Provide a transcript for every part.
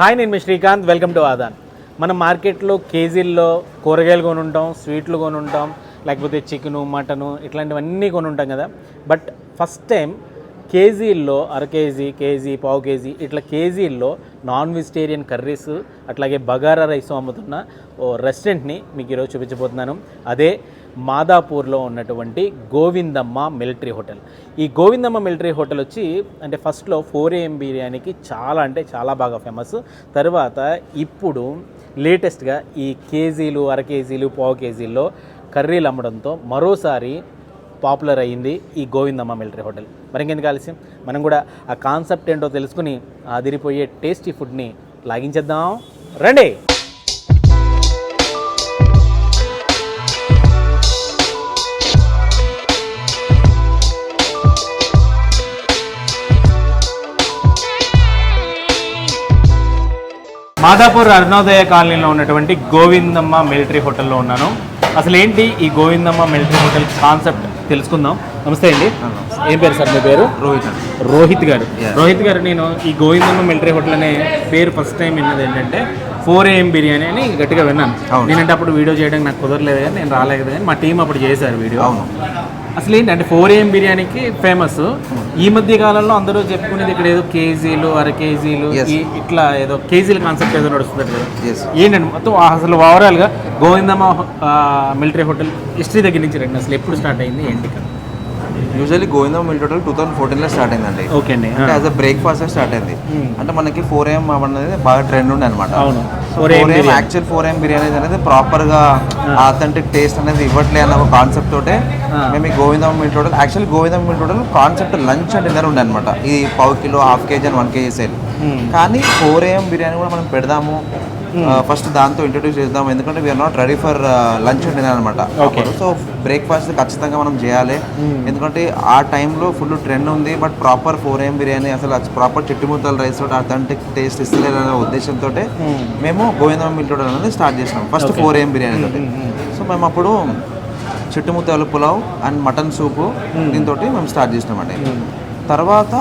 Hi నేను మీ Srikanth. Welcome to Aadan. మనం మార్కెట్లో కేజీల్లో కూరగాయలు కొనుంటాం స్వీట్లు కొనుంటాం లేకపోతే చికెను మటను ఇట్లాంటివన్నీ కొనుంటాం కదా. బట్ ఫస్ట్ టైం కేజీల్లో అర కేజీ కేజీ పావు కేజీ ఇట్లా కేజీల్లో నాన్ వెజిటేరియన్ కర్రీస్ అట్లాగే బగారా రైస్ అమ్ముతున్న ఓ రెస్టారెంట్ని మీకు ఈరోజు చూపించబోతున్నాను. అదే మాదాపూర్లో ఉన్నటువంటి గోవిందమ్మ మిలిటరీ హోటల్. ఈ గోవిందమ్మ మిలిటరీ హోటల్ వచ్చి అంటే ఫస్ట్లో ఫోర్ ఏఎం బిర్యానీకి చాలా అంటే చాలా బాగా ఫేమస్. తర్వాత ఇప్పుడు లేటెస్ట్గా ఈ కేజీలు అర కేజీలు పావు కేజీల్లో కర్రీలు అమ్మడంతో మరోసారి పాపులర్ అయ్యింది ఈ గోవిందమ్మ మిలిటరీ హోటల్. మరి ఇంకెందుకు ఆలస్యం? మనం కూడా ఆ కాన్సెప్ట్ ఏంటో తెలుసుకుని అదిరిపోయే టేస్టీ ఫుడ్ని లాగించేద్దాం. రండి! మాదాపూర్ అరుణోదయ కాలనీలో ఉన్నటువంటి గోవిందమ్మ మిలిటరీ హోటల్లో ఉన్నాను. అసలు ఏంటి ఈ గోవిందమ్మ మిలిటరీ హోటల్ కాన్సెప్ట్ తెలుసుకుందాం. నమస్తే అండి. ఏం పేరు సార్ మీ పేరు? రోహిత్ రోహిత్ గారు. రోహిత్ గారు నేను ఈ గోవిందమ్మ మిలిటరీ హోటల్ అనే పేరు ఫస్ట్ టైం విన్నది ఏంటంటే ఫోర్ ఏఎం బిర్యానీ అని గట్టిగా విన్నాను. నేనంటే అప్పుడు వీడియో చేయడానికి నాకు కుదరలేదు కానీ నేను రాలేదు కానీ మా టీం అప్పుడు చేశారు వీడియో. అసలు ఏంటి అంటే ఫోర్ ఏఎం బిర్యానీకి ఫేమస్. ఈ మధ్య కాలంలో అందరూ చెప్పుకునేది ఇక్కడ ఏదో కేజీలు అర కేజీలు ఇట్లా ఏదో కేజీల కాన్సెప్ట్ ఏదో నడుస్తుంది ఏంటండి మొత్తం అసలు ఓవరాల్గా గోవిందమ్మ మిలిటరీ హోటల్ హిస్టరీ దగ్గర నుంచి రండి. అసలు ఎప్పుడు స్టార్ట్ అయింది ఏంటి కదా usually Govindam mill total two thousand ఫోర్టీన్లో స్టార్ట్ అయిందండి. ఓకే అండి. అంటే యాజ్ అ బ్రేక్ఫాస్ట్ స్టార్ట్ అయింది. Hmm. అంటే మనకి ఫోర్ ఏఎం అనేది బాగా ట్రెండ్ ఉండే అనమాట four AM actual four AM biryani. అనేది ప్రాపర్గా ఆథెంటిక్ టేస్ట్ అనేది ఇవ్వట్లే అన్న ఒక కాన్సెప్ట్ తోటే మేము ఈ Govindam mill total actual Govindam mill total concept lunch and dinner ఉండే అనమాట ఈ పావు kilo half KG and one KG sale కానీ ఫోర్ ఏఎం బిర్యానీ కూడా మనం పెడదాము. ఫస్ట్ దాంతో ఇంట్రొడ్యూస్ చేద్దాం. ఎందుకంటే we are not ready for lunch and dinner అనమాట. సో బ్రేక్ఫాస్ట్ ఖచ్చితంగా మనం చేయాలి. ఎందుకంటే ఆ టైంలో ఫుల్ ట్రెండ్ ఉంది. But proper four AM biryani అసలు ప్రాపర్ చిట్టుముద్దల రైస్ తోటి అథెంటిక్ టేస్ట్ ఇస్తలేదు అనే ఉద్దేశంతో మేము గోవిందం మిల్టోడ్ అనేది స్టార్ట్ చేసినాం. ఫస్ట్ ఫోర్ ఏం బిర్యానీ తోటి. సో మేము అప్పుడు చిట్టుముద్దల పులావ్ అండ్ మటన్ సూపు దీంతో మేము స్టార్ట్ చేసినామండి. తర్వాత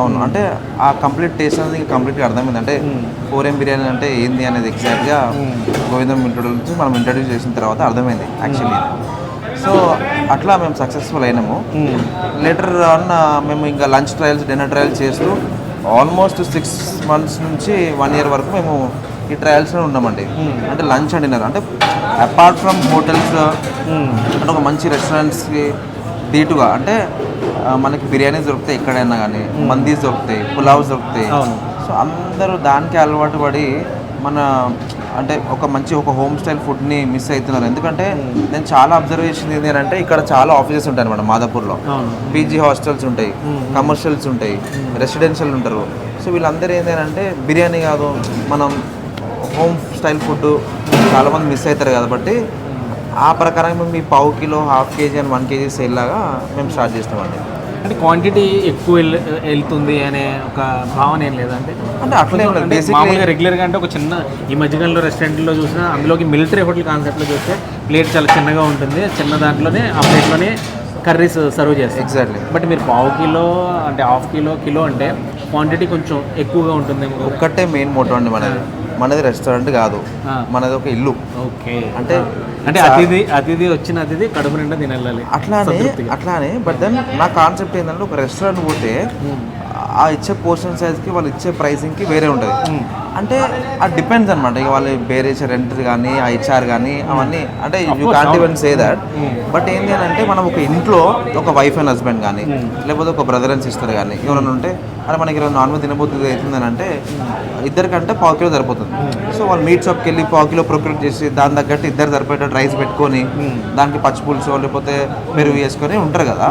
అవును. అంటే ఆ కంప్లీట్ టేస్ట్ అనేది కంప్లీట్గా అర్థమైంది. అంటే ఫోర్ ఏం బిర్యానీ అంటే ఏంది అనేది ఎగ్జాక్ట్గా గోవిందం ఇంట్రొడ్యూస్ నుంచి మనం ఇంట్రడ్యూస్ చేసిన తర్వాత అర్థమైంది యాక్చువల్లీ సో అట్లా మేము సక్సెస్ఫుల్ అయినాము. లేటర్ ఆన్ మేము ఇంకా లంచ్ ట్రయల్స్ డిన్నర్ ట్రయల్స్ చేస్తూ ఆల్మోస్ట్ సిక్స్ మంత్స్ నుంచి వన్ ఇయర్ వరకు మేము ఈ ట్రయల్స్లో ఉన్నామండి. అంటే లంచ్ అండ్ డిన్నర్ అంటే అపార్ట్ ఫ్రమ్ హోటల్స్ అంటే ఒక మంచి రెస్టారెంట్స్కి ధీటుగా అంటే మనకి బిర్యానీ దొరుకుతాయి ఎక్కడైనా కానీ మందీస్ దొరుకుతాయి పులావ్స్ దొరుకుతాయి. సో అందరూ దానికి అలవాటు పడి మన అంటే ఒక మంచి ఒక హోమ్ స్టైల్ ఫుడ్ని మిస్ అవుతున్నారు ఎందుకంటే నేను చాలా అబ్జర్వ్ చేసింది ఏంటి అంటే ఇక్కడ చాలా ఆఫీసెస్ ఉంటాయి అనమాట మాదాపూర్లో. పీజీ హాస్టల్స్ ఉంటాయి కమర్షియల్స్ ఉంటాయి రెసిడెన్షియల్ ఉంటారు. సో వీళ్ళందరూ ఏంటంటే బిర్యానీ కాదు మనం హోమ్ స్టైల్ ఫుడ్ చాలామంది మిస్ అవుతారు కాబట్టి ఆ ప్రకారం మేము పావు kilo half KG and one KG sale లాగా మేము స్టార్ట్ చేస్తామండి. అంటే క్వాంటిటీ ఎక్కువ వెళ్- వెళ్తుంది అనే ఒక భావన ఏం లేదంటే అంటే? అట్లే మామూలుగా రెగ్యులర్గా అంటే ఒక చిన్న ఈ మధ్యకాలంలో రెస్టారెంట్లో చూసినా అందులోకి మిలిటరీ హోటల్ కాన్సెప్ట్లో చూస్తే ప్లేట్ చాలా చిన్నగా ఉంటుంది. చిన్న దాంట్లోనే ఆ ప్లేట్లోనే కర్రీస్ సర్వ్ చేస్తారు. ఎగ్జాక్ట్లీ బట్ మీరు పావు కిలో అంటే హాఫ్ కిలో కిలో అంటే క్వాంటిటీ కొంచెం ఎక్కువగా ఉంటుందేమో కదా. ఒక్కటే మెయిన్ మోటో అండి మనది. మనది రెస్టారెంట్ కాదు. మనది ఒక ఇల్లు. ఓకే. అంటే అంటే అతిథి అతిథి వచ్చిన అతిథి కడుపు నిండా తినెళ్ళాలి. అట్లానే అట్లానే బట్ దెన్ నా కాన్సెప్ట్ ఏంటంటే ఒక రెస్టారెంట్ పోతే ఆ ఇచ్చే పోర్షన్ సైజ్కి వాళ్ళు ఇచ్చే ప్రైసింగ్కి వేరే ఉంటుంది. అంటే అది డిపెండ్స్ అనమాట ఇక వాళ్ళు వేరే ఇచ్చే రెంట్ కానీ ఆ హెచ్ఆర్ కానీ అవన్నీ అంటే you can't even say that but ఏంటి అని అంటే మనం ఒక ఇంట్లో ఒక వైఫ్ అండ్ హస్బెండ్ కానీ లేకపోతే ఒక బ్రదర్ అండ్ సిస్టర్ కానీ ఎవరైనా ఉంటే అరే మనకి ఈరోజు నాన్ వెజ్ తినబోతుంది అవుతుందని అంటే ఇద్దరికంటే పావు కిలో సరిపోతుంది. సో వాళ్ళు మీట్ షాప్కి వెళ్ళి పావు కిలో ప్రొక్యూర్ చేసి దాని తగ్గట్టు ఇద్దరు సరిపోయేటట్టు రైస్ పెట్టుకొని దానికి పచ్చి పులుసు లేకపోతే పెరుగు వేసుకొని ఉంటారు కదా.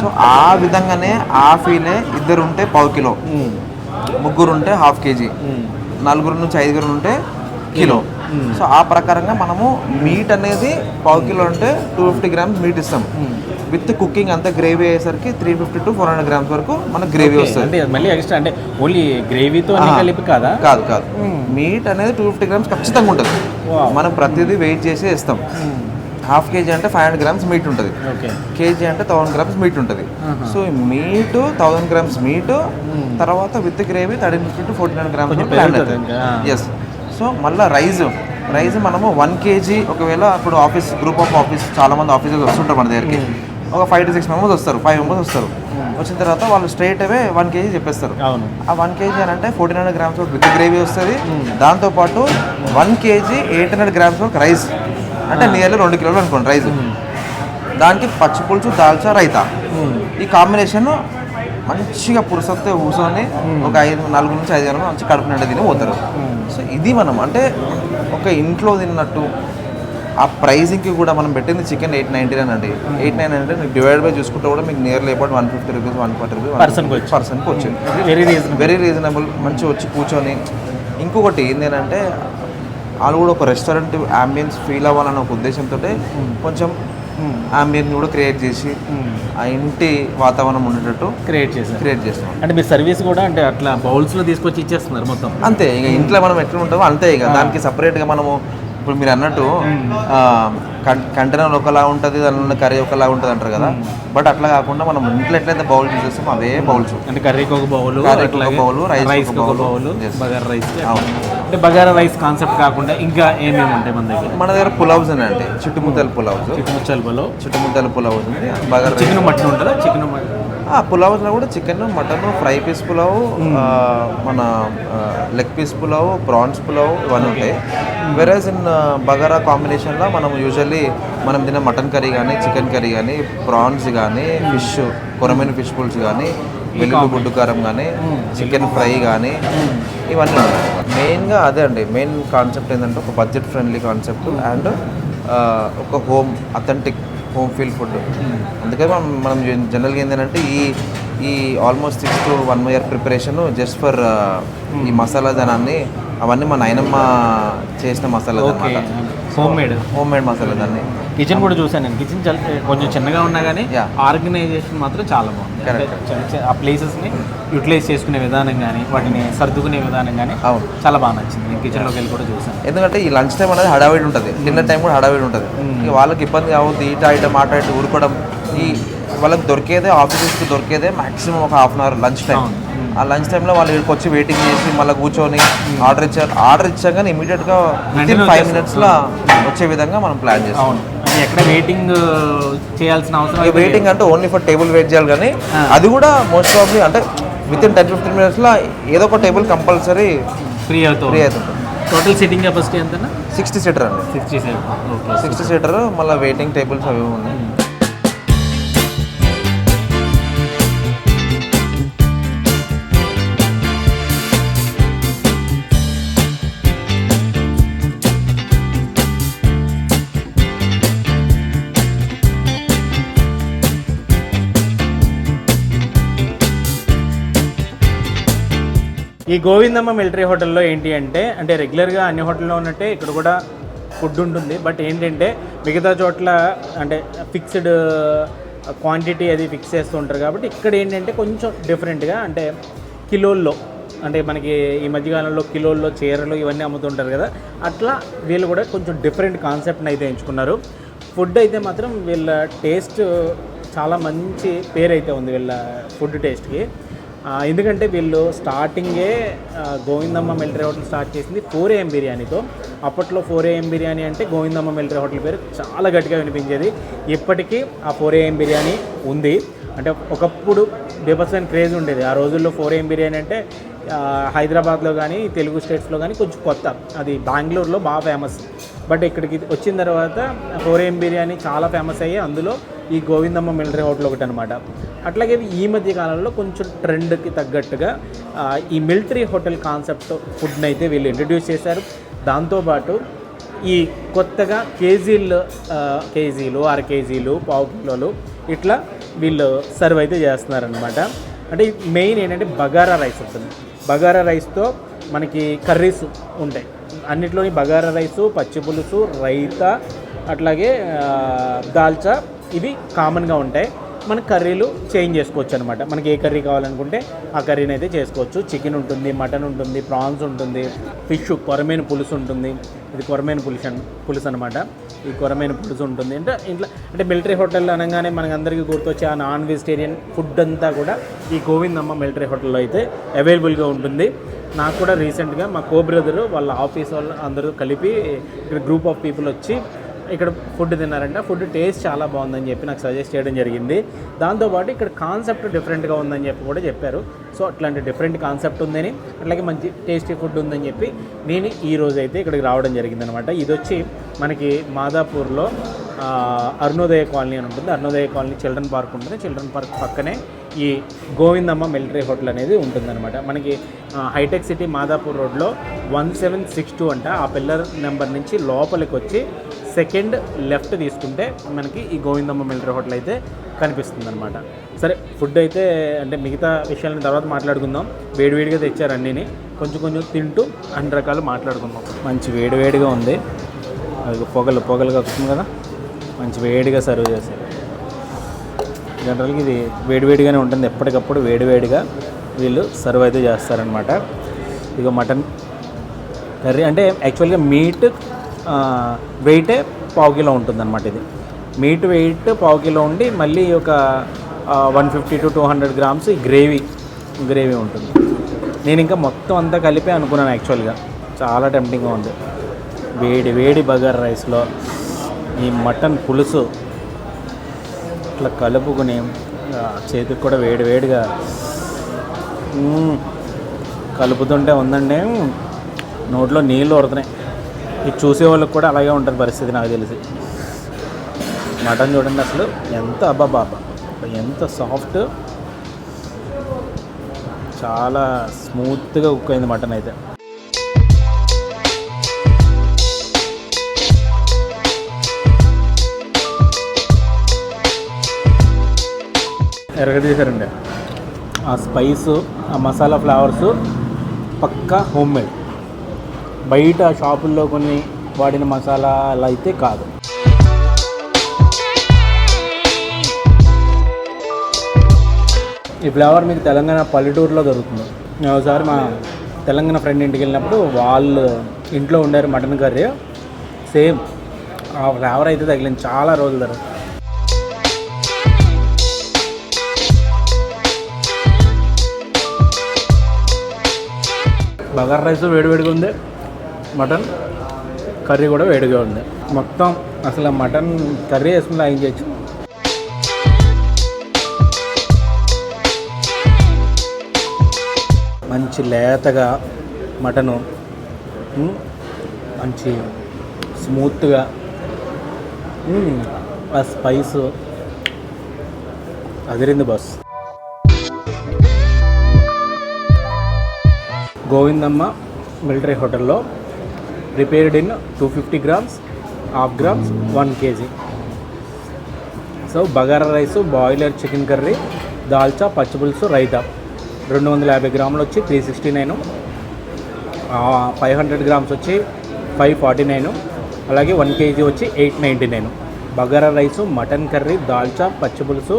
సో ఆ విధంగానే ఆ ఫీలే ఇద్దరు ఉంటే పావు కిలో. ముగ్గురు ఉంటే హాఫ్ కేజీ. నలుగురు నుంచి ఐదుగురు ఉంటే కిలో. సో ఆ ప్రకారంగా మనము మీట్ అనేది పావు కిలో అంటే టూ ఫిఫ్టీ గ్రామ్స్ మీట్ ఇస్తాం. విత్ కుకింగ్ అంతా గ్రేవీ అయ్యేసరికి three fifty to four hundred grams వరకు మనకు గ్రేవీ వస్తుంది. అంటే మళ్ళీ ఎక్స్ట్రా అంటే ఓన్లీ గ్రేవీతో కలిపి కాదా? కాదు కాదు. మీట్ అనేది టూ ఫిఫ్టీ గ్రామ్స్ ఖచ్చితంగా ఉంటుంది. మనం ప్రతిదీ వెయిట్ చేసి ఇస్తాం హాఫ్ కేజీ అంటే ఫైవ్ హండ్రెడ్ గ్రామ్స్ మీట్ ఉంటుంది. ఓకే కేజీ అంటే థౌసండ్ గ్రామ్స్ మీట్ ఉంటుంది. So meat thousand grams meat తర్వాత with gravy thirteen fifty to fourteen hundred grams plan ఇంకా. ఎస్ సో మళ్ళీ రైస్ రైస్ మనము వన్ కేజీ ఒకవేళ ఇప్పుడు ఆఫీస్ గ్రూప్ ఆఫ్ ఆఫీస్ చాలా మంది ఆఫీసర్స్ వస్తుంటారు మన దగ్గరికి. ఒక ఫైవ్ టు సిక్స్ మెంబర్స్ వస్తారు. ఫైవ్ మెంబర్స్ వస్తారు. వచ్చిన తర్వాత వాళ్ళు స్ట్రైట్ అవే వన్ కేజీ చెప్పేస్తారు. ఆ వన్ కేజీ అని అంటే fourteen hundred grams with gravy వస్తుంది. దాంతోపాటు one KG eight hundred grams వరకు రైస్ అంటే నియర్లీ రెండు కిలోలు అనుకోండి రైస్ దానికి పచ్చి పులుసు దాల్చా రైతా. ఈ కాంబినేషన్ మంచిగా పురుసొస్తే కూర్చొని ఒక ఐదు నాలుగు నుంచి ఐదు మంచి కడుపు నిండా తిని పోతారు. సో ఇది మనం అంటే ఒక ఇంట్లో తిన్నట్టు ఆ ప్రైజింగ్కి కూడా మనం పెట్టింది చికెన్ ఎయిట్ నైంటీ నైన్ అండి. ఎయిట్ నైన్ అంటే మీకు డివైడ్ బై చూసుకుంటే కూడా మీకు nearly about one fifty rupees one forty rupees Person కి వచ్చి. పర్సన్కి వచ్చింది. వెరీ రీజనబుల్ వెరీ రీజనబుల్ మంచి వచ్చి కూర్చొని. ఇంకొకటి ఏంటంటే వాళ్ళు కూడా ఒక రెస్టారెంట్ అంబియన్స్ ఫీల్ అవ్వాలన్న ఒక ఉద్దేశంతో కొంచెం అంబియన్స్ కూడా క్రియేట్ చేసి ఆ ఇంటి వాతావరణం ఉండేటట్టు క్రియేట్ చేశారు. క్రియేట్ చేస్తాం అంటే మీ సర్వీస్ కూడా అంటే అట్లా బౌల్స్లో తీసుకొచ్చి ఇచ్చేస్తున్నారు మొత్తం. అంతే ఇక ఇంట్లో మనం ఎట్లా ఉంటామో అంతే ఇక. దానికి సపరేట్గా మనము ఇప్పుడు మీరు అన్నట్టు కంటైనర్ ఒకలా ఉంటుంది దానిలో కర్రీ ఒకలా ఉంటుంది అంటారు కదా. బట్ అట్లా కాకుండా మనం ఇంట్లో ఎట్లయితే బౌల్ చేసేస్తామో అవే బౌల్స్. అంటే కర్రీకి ఒక బౌల్ కర్రీకి ఒక rice. Bowl. Yes. Bagara rice. అంటే బగారా రైస్ కాన్సెప్ట్ కాకుండా ఇంకా ఏమేమి ఉంటాయి మన దగ్గర? మన దగ్గర పులావ్స్ అని అంటే చుట్టుముద్దల పులావ్స్. చికెన్ ముచ్చల్బలో చుట్టుముద్దల పులావ్ ఉంది. బాగా చికెన్ మటన్ ఉంటుందా? Chicken mutton. పులావ్స్లో కూడా chicken mutton fry piece pulao మన leg piece pulao prawns pulao ఇవన్నీ ఉంటాయి. వెరాజ్ ఇన్ బగారా కాంబినేషన్లో మనం యూజువల్లీ మనం తినే మటన్ కర్రీ కానీ చికెన్ కర్రీ కానీ ప్రాన్స్ కానీ ఫిష్ కొరమైన ఫిష్ పుల్స్ కానీ వెల్లుల్లి గుడ్డు కారం కానీ చికెన్ ఫ్రై కానీ ఇవన్నీ ఉంటాయి. మెయిన్గా అదే అండి మెయిన్ కాన్సెప్ట్ ఏంటంటే ఒక బడ్జెట్ ఫ్రెండ్లీ కాన్సెప్ట్ అండ్ ఒక home authentic home feel food అందుకే మనం మనం జనరల్గా ఏంటంటే ఈ ఈ almost six to one year preparation just for ఈ మసాలా దానాన్ని అవన్నీ మా నాయనమ్మ చేసిన మసాలా అనమాట home made home made masala దాన్ని. కిచెన్ కూడా చూసాను నేను. కిచెన్ చాలా కొంచెం చిన్నగా ఉన్నా కానీ. ఆర్గనైజేషన్ మాత్రం చాలా బాగుంది. ఆ ప్లేసెస్ని యూటిలైజ్ చేసుకునే విధానం కానీ వాటిని సర్దుకునే విధానం కానీ చాలా బాగా నచ్చింది. నేను కిచెన్లోకి వెళ్ళి కూడా చూసాను ఎందుకంటే ఈ లంచ్ టైం అనేది హడావిడి ఉంటుంది. డిన్నర్ టైం కూడా హడావిడి ఉంటుంది. వాళ్ళకి ఇబ్బంది కావద్దు ఈట ఐటమ్ ఆట ఐటమ్ ఊరుకోవడం. ఈ వాళ్ళకి దొరికేదే ఆఫీసెస్కి దొరికేదే మాక్సిమం ఒక half an hour lunch time. ఆ లంచ్ టైంలో వాళ్ళు ఇక్కడికి వచ్చి వెయిటింగ్ చేసి మళ్ళీ కూర్చొని ఆర్డర్ ఇచ్చారు. ఆర్డర్ ఇచ్చాగానే ఇమీడియట్గా వితిన్ ఫైవ్ మినిట్స్లో వచ్చే విధంగా మనం ప్లాన్ చేస్తాం. ఎక్కడ వెయిటింగ్ చేయాల్సిన అవసరం వెయిటింగ్ అంటే ఓన్లీ ఫర్ టేబుల్ వెయిట్ చేయాలి కానీ ఆ. అది కూడా మోస్ట్ ప్రాబ్లీ అంటే విత్ ఇన్ టెన్ ఫిఫ్టీన్ మినిట్స్లో ఏదో ఒక టేబుల్ కంపల్సరీ ఫ్రీ అవుతుంది ఫ్రీ అవుతుంది టోటల్ సిట్టింగ్ కెపాసిటీ ఎంత సిక్స్టీ సీటర్ అండి. సిక్స్టీ ఓకే సిక్స్టీ సీటర్ మళ్ళీ వెయిటింగ్ టేబుల్స్ అవి ఉన్నాయి. ఈ గోవిందమ్మ మిలిటరీ హోటల్లో ఏంటి అంటే అంటే రెగ్యులర్గా అన్ని హోటల్లో ఉన్నట్టే ఇక్కడ కూడా ఫుడ్ ఉంటుంది. బట్ ఏంటంటే మిగతా చోట్ల అంటే ఫిక్స్డ్ క్వాంటిటీ అది ఫిక్స్ చేస్తూ ఉంటారు కాబట్టి ఇక్కడ ఏంటంటే కొంచెం డిఫరెంట్గా అంటే కిలోల్లో అంటే మనకి ఈ మధ్యకాలంలో కిలోల్లో చీరలు ఇవన్నీ అమ్ముతుంటారు కదా అట్లా వీళ్ళు కూడా కొంచెం డిఫరెంట్ కాన్సెప్ట్ని అయితే ఎంచుకున్నారు. ఫుడ్ అయితే మాత్రం వీళ్ళ టేస్ట్ చాలా మంచి పేరు అయితే ఉంది వీళ్ళ ఫుడ్ టేస్ట్కి. ఎందుకంటే వీళ్ళు స్టార్టింగే గోవిందమ్మ మిలిటరీ హోటల్ స్టార్ట్ చేసింది ఫోర్ ఏఎం బిర్యానీతో. అప్పట్లో ఫోర్ ఏఎం బిర్యానీ అంటే గోవిందమ్మ మిలిటరీ హోటల్ పేరు చాలా గట్టిగా వినిపించేది. ఇప్పటికీ ఆ ఫోర్ ఏఎం బిర్యానీ ఉంది. అంటే ఒకప్పుడు బీభత్సమైన క్రేజ్ ఉండేది. ఆ రోజుల్లో ఫోర్ ఏఎం బిర్యానీ అంటే హైదరాబాద్లో కానీ తెలుగు స్టేట్స్లో కానీ కొంచెం కొత్త. అది బెంగళూరులో బాగా ఫేమస్. బట్ ఇక్కడికి వచ్చిన తర్వాత ఫోర్ ఏఎం బిర్యానీ చాలా ఫేమస్ అయ్యి అందులో ఈ గోవిందమ్మ మిలిటరీ హోటల్ ఒకటి అనమాట అట్లాగే ఈ మధ్య కాలంలో కొంచెం ట్రెండ్కి తగ్గట్టుగా ఈ మిలిటరీ హోటల్ కాన్సెప్ట్ ఫుడ్ని అయితే వీళ్ళు ఇంట్రడ్యూస్ చేశారు. దాంతోపాటు ఈ కొత్తగా కేజీలు కేజీలు అర కేజీలు పావు కిలోలు ఇట్లా వీళ్ళు సర్వ్ అయితే చేస్తున్నారనమాట. అంటే మెయిన్ ఏంటంటే బగారా రైస్ ఉంటుంది. బగారా రైస్తో మనకి కర్రీస్ ఉంటాయి. అన్నిట్లోని బగారా రైసు పచ్చి పులుసు రైతా అట్లాగే దాల్చా ఇవి కామన్గా ఉంటాయి. మన కర్రీలు చేంజ్ చేసుకోవచ్చు అనమాట మనకి ఏ కర్రీ కావాలనుకుంటే ఆ కర్రీని అయితే చేసుకోవచ్చు. చికెన్ ఉంటుంది మటన్ ఉంటుంది ప్రాన్స్ ఉంటుంది ఫిష్ కొరమైన పులుసు ఉంటుంది. ఇది కొరమైన పులుసు పులుసు అనమాట ఈ కొరమైన పులుసు ఉంటుంది. అంటే ఇంట్లో అంటే మిలిటరీ హోటల్ అనగానే మనకి అందరికీ గుర్తొచ్చే ఆ నాన్ వెజిటేరియన్ ఫుడ్ అంతా కూడా ఈ గోవిందమ్మ మిలిటరీ హోటల్లో అయితే అవైలబుల్గా ఉంటుంది. నాకు కూడా రీసెంట్గా మా కో బ్రదరు వాళ్ళ ఆఫీస్ వాళ్ళు అందరూ కలిపి ఇక్కడ గ్రూప్ ఆఫ్ పీపుల్ వచ్చి ఇక్కడ ఫుడ్ తిన్నారంట. ఫుడ్ టేస్ట్ చాలా బాగుందని చెప్పి నాకు సజెస్ట్ చేయడం జరిగింది. దాంతోపాటు ఇక్కడ కాన్సెప్ట్ డిఫరెంట్గా ఉందని చెప్పి కూడా చెప్పారు. సో అట్లాంటి డిఫరెంట్ కాన్సెప్ట్ ఉందని అట్లాగే మంచి టేస్టీ ఫుడ్ ఉందని చెప్పి నేను ఈ రోజు అయితే ఇక్కడికి రావడం జరిగిందనమాట. ఇది వచ్చి మనకి మాదాపూర్లో అరుణోదయ కాలనీ అని ఉంటుంది. అరుణోదయ కాలనీ చిల్డ్రన్ పార్క్ ఉంటుంది. చిల్డ్రన్ పార్క్ పక్కనే ఈ గోవిందమ్మ మిలిటరీ హోటల్ అనేది ఉంటుందన్నమాట మనకి హైటెక్ సిటీ మాదాపూర్ రోడ్లో వన్ సెవెన్ సిక్స్ టూ అంట. ఆ పిల్లర్ నెంబర్ నుంచి లోపలికి వచ్చి సెకండ్ లెఫ్ట్ తీసుకుంటే మనకి ఈ గోవిందమ్మ మిలిటరీ హోటల్ అయితే కనిపిస్తుంది అనమాట సరే ఫుడ్ అయితే అంటే మిగతా విషయాలని తర్వాత మాట్లాడుకుందాం. వేడివేడిగా తెచ్చారు అన్నీని. కొంచెం కొంచెం తింటూ అన్ని రకాలు మాట్లాడుకుందాం. మంచి వేడివేడిగా ఉంది. అది పొగలు పొగలుగా వస్తుంది కదా. మంచి వేడిగా సర్వ్ చేశారు. జనరల్గా ఇది వేడివేడిగానే ఉంటుంది. ఎప్పటికప్పుడు వేడివేడిగా వీళ్ళు సర్వ్ అయితే చేస్తారనమాట ఇక మటన్ కర్రీ. అంటే యాక్చువల్గా మీట్ వెయిటే పావు కిలో ఉంటుంది అనమాట ఇది. మీట్ వెయిట్ పావు కిలో ఉండి మళ్ళీ ఒక one fifty to two hundred grams gravy gravy ఉంటుంది. నేను ఇంకా మొత్తం అంతా కలిపే అనుకున్నాను యాక్చువల్గా. చాలా టెంప్టింగ్గా ఉంది. వేడి వేడి బగార్ రైస్లో ఈ మటన్ పులుసు ఇట్లా కలుపుకుని చేతికి కూడా వేడి వేడిగా కలుపుతుంటే ఉందండి. నోట్లో నీళ్ళు ఊరుతున్నాయి. ఇది చూసే వాళ్ళకి కూడా అలాగే ఉంటుంది పరిస్థితి నాకు తెలిసి. మటన్ చూడండి అసలు ఎంత అబ్బాబాబా ఎంత సాఫ్ట్ చాలా స్మూత్గా కుక్ అయింది మటన్ అయితే. ఎరగదీశారండి ఆ స్పైస్ ఆ మసాలా ఫ్లేవర్స్ పక్కా హోమ్ మేడ్ బయట షాపుల్లో కొన్ని వాడిన మసాలాలు అయితే కాదు. ఈ ఫ్లేవర్ మీకు తెలంగాణ పల్లెటూరులో దొరుకుతుంది. ఒకసారి మా తెలంగాణ ఫ్రెండ్ ఇంటికి వెళ్ళినప్పుడు వాళ్ళు ఇంట్లో ఉండారు మటన్ కర్రీ. సేమ్ ఆ ఫ్లేవర్ అయితే తగిలింది. చాలా రోజుల తర్వాత. బగార్ రైస్ వేడివేడిగా ఉంది. మటన్ కర్రీ కూడా వేడిగా ఉంది. మొత్తం అసలు మటన్ కర్రీ వేసుకుని లాగించవచ్చు మంచి లేతగా మటను మంచి స్మూత్గా ఆ స్పైస్ అదిరింది బస్. గోవిందమ్మ మిలిటరీ హోటల్లో prepared in two fifty grams half grams one KG so bagara rice boiler chicken curry dalcha పచ్చిపులుసు రైతా రెండు వందల యాభై గ్రాములు వచ్చి three sixty nine five hundred grams వచ్చి ఫైవ్ ఫార్టీ నైన్ అలాగే వన్ కేజీ వచ్చి eight ninety nine bagara rice mutton curry dalcha పచ్చిపులుసు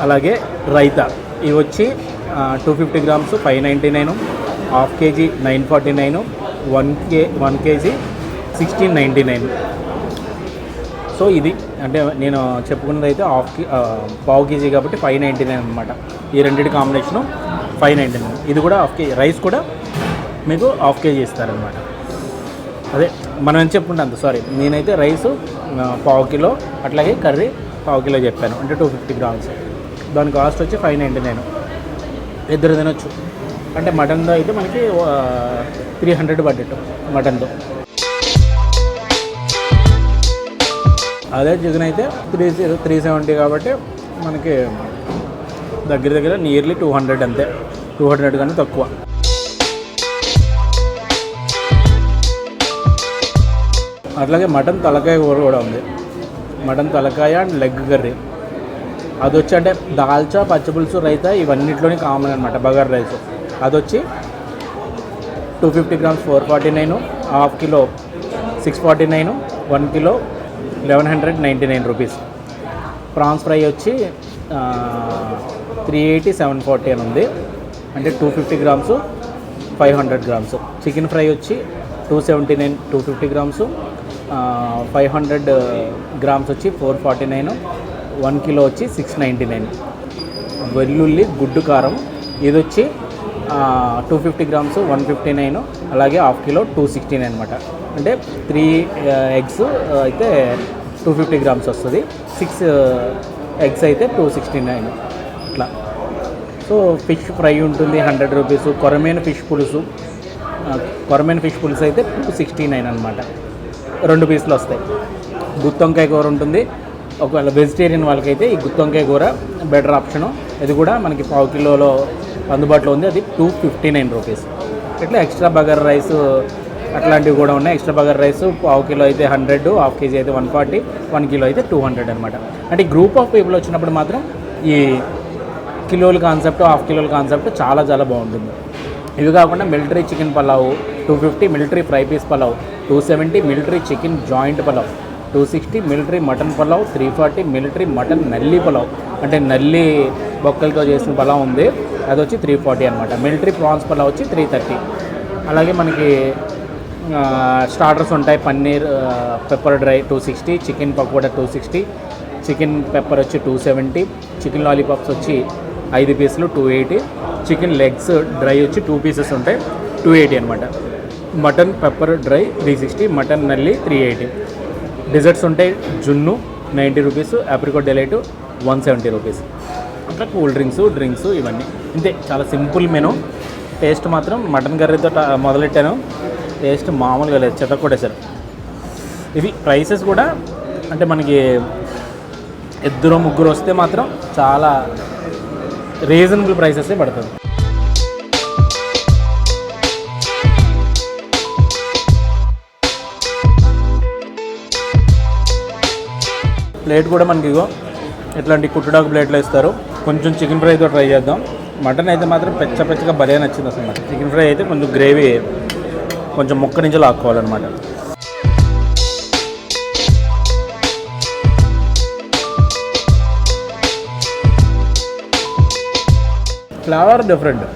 అలాగే రైతా ఇవి వచ్చి two fifty grams five ninety nine half KG nine forty nine one K one KG sixteen ninety nine. So ఇది అంటే నేను చెప్పుకున్నది అయితే హాఫ్ కే పావు కేజీ కాబట్టి ఫైవ్ నైంటీ నైన్ అనమాట ఈ రెండింటి కాంబినేషను ఫైవ్ నైంటీ నైన్. ఇది కూడా హాఫ్ కేజీ రైస్ కూడా మీకు హాఫ్ కేజీ ఇస్తారనమాట అదే మనం ఏం చెప్పుకుంటాం అంత సారీ. నేనైతే రైస్ పావు కిలో అట్లాగే కర్రీ పావు కిలో చెప్పాను. అంటే టూ ఫిఫ్టీ గ్రామ్స్. దాని కాస్ట్ వచ్చి ఫైవ్ నైంటీ నైన్. ఇద్దరు తినొచ్చు. అంటే మటన్తో అయితే మనకి త్రీ హండ్రెడ్ బడ్జెట్ మటన్తో అదే చికెన్ అయితే త్రీ త్రీ సెవెంటీ కాబట్టి మనకి దగ్గర దగ్గర నియర్లీ టూ హండ్రెడ్ అంతే. టూ హండ్రెడ్ కానీ తక్కువ. అట్లాగే మటన్ తలకాయ కూర కూడా ఉంది. మటన్ తలకాయ అండ్ లెగ్ కర్రీ. అది వచ్చి అంటే దాల్చా పచ్చిపులుసు రైతా ఇవన్నిట్లోని కామన్ అనమాట బగర్ రైస్. అది వచ్చి two fifty grams four forty nine half kilo six forty nine one kilo eleven hundred ninety nine rupees prawns fry వచ్చి త్రీ ఎయిటీ సెవెన్ ఫార్టీ అని ఉంది. అంటే two fifty grams five hundred grams chicken fry వచ్చి two seventy nine two fifty grams five hundred grams వచ్చి four forty nine one kilo వచ్చి six ninety nine. వెల్లుల్లి గుడ్డు కారం. ఇది వచ్చి two fifty grams one fifty nine అలాగే half kilo two sixty nine అనమాట అంటే త్రీ ఎగ్స్ అయితే టూ ఫిఫ్టీ గ్రామ్స్ వస్తుంది. సిక్స్ ఎగ్స్ అయితే టూ సిక్స్టీ నైన్ ఇట్లా సో ఫిష్ ఫ్రై ఉంటుంది హండ్రెడ్ రూపీస్ కొరమైన ఫిష్ పులుసు. కొరమైన ఫిష్ పులుసు అయితే టూ సిక్స్టీ నైన్ అనమాట రెండు పీసులు వస్తాయి. గుత్తొంకాయ కూర ఉంటుంది. ఒకవేళ వెజిటేరియన్ వాళ్ళకైతే ఈ గుత్తొంకాయ కూర బెటర్ ఆప్షను ఇది కూడా మనకి పావు కిలోలో అందుబాటులో ఉంది. అది టూ ఫిఫ్టీ నైన్ రూపీస్ ఇట్లా ఎక్స్ట్రా బగర్ రైస్ అట్లాంటివి కూడా ఉన్నాయి. ఎక్స్ట్రా బగర్ రైస్ పావు కిలో అయితే హండ్రెడ్ హాఫ్ కేజీ అయితే వన్ ఫార్టీ వన్ కిలో అయితే టూ హండ్రెడ్ అనమాట అంటే గ్రూప్ ఆఫ్ పీపుల్ వచ్చినప్పుడు మాత్రం ఈ కిలోల కాన్సెప్ట్ హాఫ్ కిలోల కాన్సెప్ట్ చాలా చాలా బాగుంటుంది. ఇవి కాకుండా military chicken pulao two fifty military fry piece pulao two seventy military chicken joint pulao two sixty military mutton pulao three forty military mutton నల్లి పలావ్. అంటే నల్లి బొక్కలతో చేసిన పలావ్ ఉంది. అది వచ్చి త్రీ ఫార్టీ అనమాట మిలిటరీ ప్రాన్స్ పలావ్ వచ్చి త్రీ థర్టీ. అలాగే మనకి స్టార్టర్స్ ఉంటాయి. Paneer pepper dry two sixty chicken pakoda two sixty chicken pepper వచ్చి టూ సెవెంటీ చికెన్ లాలీపాప్స్ వచ్చి ఐదు పీసులు two eighty chicken legs dry వచ్చి టూ పీసెస్ ఉంటాయి. టూ ఎయిటీ అనమాట mutton pepper dry three sixty mutton నల్లి three eighty. Desserts ఉంటాయి జున్ను ninety rupees apricot delight one seventy rupees. అట్లా కూల్ డ్రింక్స్ డ్రింక్స్ ఇవన్నీ. ఇంతే చాలా సింపుల్ మెను. టేస్ట్ మాత్రం మటన్ కర్రీతో మొదలెట్టాను. టేస్ట్ మామూలుగా లేదు చెత్త కొట్టేశారు. ఇవి ప్రైసెస్ కూడా అంటే మనకి ఇద్దరు ముగ్గురు వస్తే మాత్రం చాలా రీజనబుల్ ప్రైసెసే పడుతుంది. ప్లేట్ కూడా మనకి ఇగో ఇట్లాంటి కుట్టుడాకు ప్లేట్లో ఇస్తారు కొంచెం చికెన్ ఫ్రైతో ట్రై చేద్దాం. మటన్ అయితే మాత్రం పెచ్చ పెచ్చగా భలే నచ్చింది అసలు నాకు చికెన్ ఫ్రై అయితే కొంచెం గ్రేవీ కొంచెం ముక్క నుంచి లాక్కోవాలన్నమాట. ఫ్లేవర్ డిఫరెంట్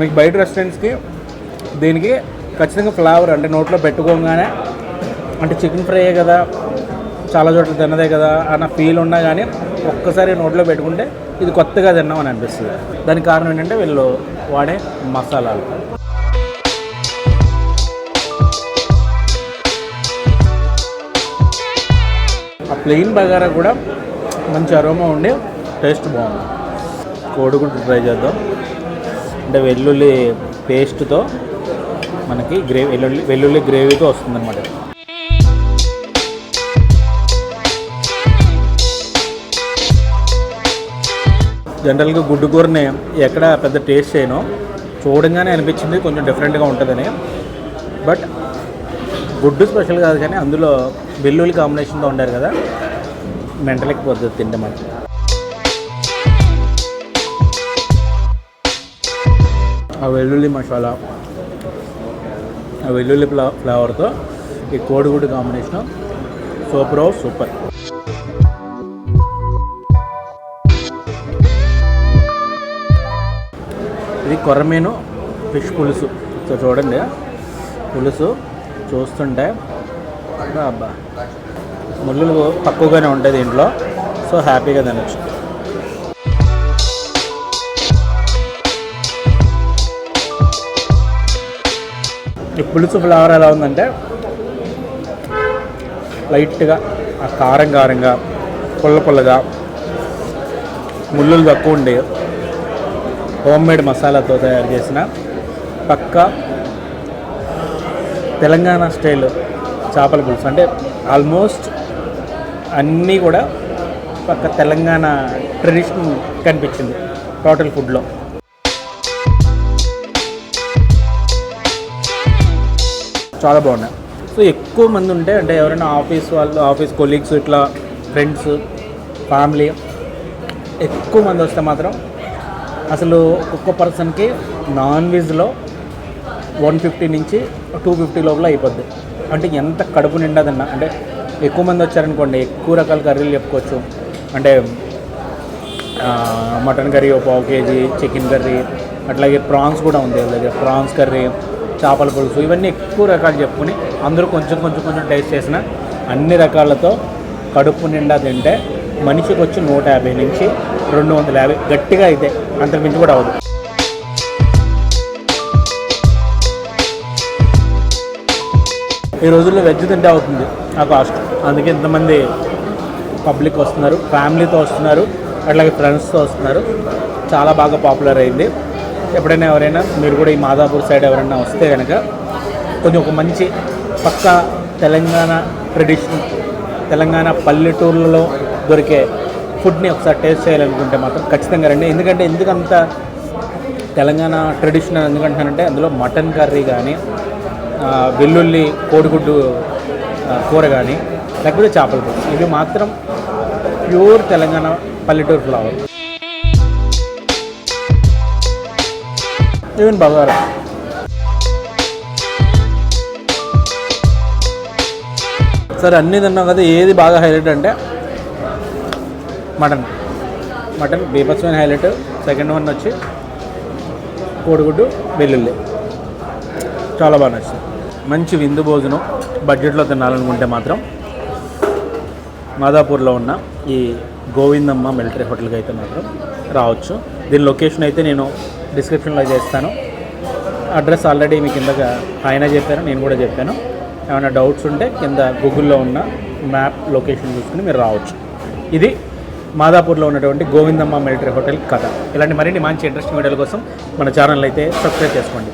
మీకు బయట రెస్టారెంట్స్కి దీనికి ఖచ్చితంగా ఫ్లేవర్ అంటే నోట్లో పెట్టుకోగానే అంటే చికెన్ ఫ్రై కదా. చాలా చోట్ల తిన్నదే కదా అన్న ఫీల్ ఉన్నా కానీ ఒక్కసారి నోట్లో పెట్టుకుంటే ఇది కొత్తగా తిన్నామని అనిపిస్తుంది. దానికి కారణం ఏంటంటే వీళ్ళు వాడే మసాలాలు. ఆ ప్లెయిన్ బగారా కూడా మంచి అరోమా ఉండి టేస్ట్ బాగుంది. కోడిగుడ్డు ట్రై చేద్దాం. అంటే వెల్లుల్లి పేస్ట్తో మనకి గ్రేవీ వెల్లుల్లి వెల్లుల్లి గ్రేవీతో వస్తుందన్నమాట. జనరల్గా గుడ్డు కూరని ఎక్కడ పెద్ద టేస్ట్ చేయను. చూడంగానే అనిపించింది కొంచెం డిఫరెంట్గా ఉంటుందని. బట్ గుడ్డు స్పెషల్ కాదు కానీ అందులో వెల్లుల్లి కాంబినేషన్తో ఉండారు కదా మెంటలకి పోతుంది తింటే మనకి ఆ వెల్లుల్లి మసాలా ఆ వెల్లుల్లి ఫ్లా ఫ్లేవర్తో ఈ కోడిగుడ్డు కాంబినేషన్ సూపర్ ఓ సూపర్. కొరమీను ఫిష్ పులుసు. సో చూడండి పులుసు చూస్తుంటే అబ్బా ముళ్ళు తక్కువగానే ఉంటాయి దీంట్లో. సో హ్యాపీగా తినచ్చు. ఈ పులుసు ఫ్లేవర్ ఎలా ఉందంటే లైట్గా ఆ కారం కారంగా పుల్ల పుల్లగా ముళ్ళు తక్కువ ఉండేవి. హోమ్ మేడ్ మసాలాతో తయారు చేసిన పక్క తెలంగాణ స్టైల్ చేపల పులుసు. అంటే ఆల్మోస్ట్ అన్నీ కూడా పక్క తెలంగాణ ట్రెడిషన్ కనిపించింది టోటల్ ఫుడ్లో. చాలా బాగున్నాయి. సో ఎక్కువ మంది ఉంటే అంటే ఎవరైనా ఆఫీస్ వాళ్ళు ఆఫీస్ కొలీగ్స్ ఇట్లా ఫ్రెండ్స్ ఫ్యామిలీ ఎక్కువ మంది వస్తే మాత్రం అసలు ఒక్క పర్సన్కి నాన్ వెజ్లో వన్ ఫిఫ్టీ నుంచి టూ ఫిఫ్టీ లోపల అయిపోద్ది. అంటే ఎంత కడుపు నిండా తిన్నా అంటే ఎక్కువ మంది వచ్చారనుకోండి ఎక్కువ రకాల కర్రీలు చెప్పుకోవచ్చు. అంటే మటన్ కర్రీ ఒక పావు కేజీ చికెన్ కర్రీ అట్లాగే ప్రాన్స్ కూడా ఉంది వాళ్ళ దగ్గర. ప్రాన్స్ కర్రీ చేపల పులుసు ఇవన్నీ ఎక్కువ రకాలు చెప్పుకుని అందరూ కొంచెం కొంచెం కొంచెం టేస్ట్ చేసిన అన్ని రకాలతో కడుపు నిండా తింటే మనిషికి వచ్చి నూట యాభై నుంచి రెండు వందల యాభై గట్టిగా అయితే అంతకు మించి కూడా అవ్వదు. ఈ రోజుల్లో వెజ్ తింటే అవుతుంది ఆ కాస్ట్ అందుకే ఇంతమంది పబ్లిక్ వస్తున్నారు ఫ్యామిలీతో వస్తున్నారు అట్లాగే ఫ్రెండ్స్తో వస్తున్నారు. చాలా బాగా పాపులర్ అయింది. ఎప్పుడైనా ఎవరైనా మీరు కూడా ఈ మాదాపూర్ సైడ్ ఎవరైనా వస్తే కనుక కొంచెం ఒక మంచి పక్క తెలంగాణ ట్రెడిషన్ తెలంగాణ పల్లెటూర్లలో దొరికే ఫుడ్ని ఒకసారి టేస్ట్ చేయాలనుకుంటే మాత్రం ఖచ్చితంగా రండి. ఎందుకంటే ఎందుకంత తెలంగాణ ట్రెడిషనల్ ఎందుకంటానంటే అందులో మటన్ కర్రీ కానీ వెల్లుల్లి కోడిగుడ్డు కూర కానీ లేకపోతే చేపల పులుసు ఇవి మాత్రం ప్యూర్ తెలంగాణ పల్లెటూరు ఫ్లవర్. ఈవెన్ బగారా. సరే అన్నీ తిన్నాం కదా ఏది బాగా హైలైట్ అంటే మటన్. మటన్ బీభత్సమైన హైలైట్. సెకండ్ వన్ వచ్చి కోడిగుడ్డు వెల్లుల్లి. చాలా బాగా నచ్చింది. మంచి విందు భోజనం. బడ్జెట్లో తినాలనుకుంటే మాత్రం మాదాపూర్లో ఉన్న ఈ గోవిందమ్మ మిలిటరీ హోటల్కి అయితే మాత్రం రావచ్చు. దీని లొకేషన్ అయితే నేను డిస్క్రిప్షన్లో చేస్తాను. అడ్రస్ ఆల్రెడీ మీ కిందగా ఆయన చెప్పాను నేను కూడా చెప్పాను. ఏమైనా డౌట్స్ ఉంటే కింద గూగుల్లో ఉన్న మ్యాప్ లొకేషన్ చూసుకుని మీరు రావచ్చు. ఇది మాదాపూర్లో ఉన్నటువంటి గోవిందమ్మ మిలిటరీ హోటల్ కథ. ఇలాంటి మరిన్ని మంచి ఇంట్రెస్టింగ్ వీడియోల కోసం మన ఛానల్ అయితే సబ్స్క్రైబ్ చేసుకోండి.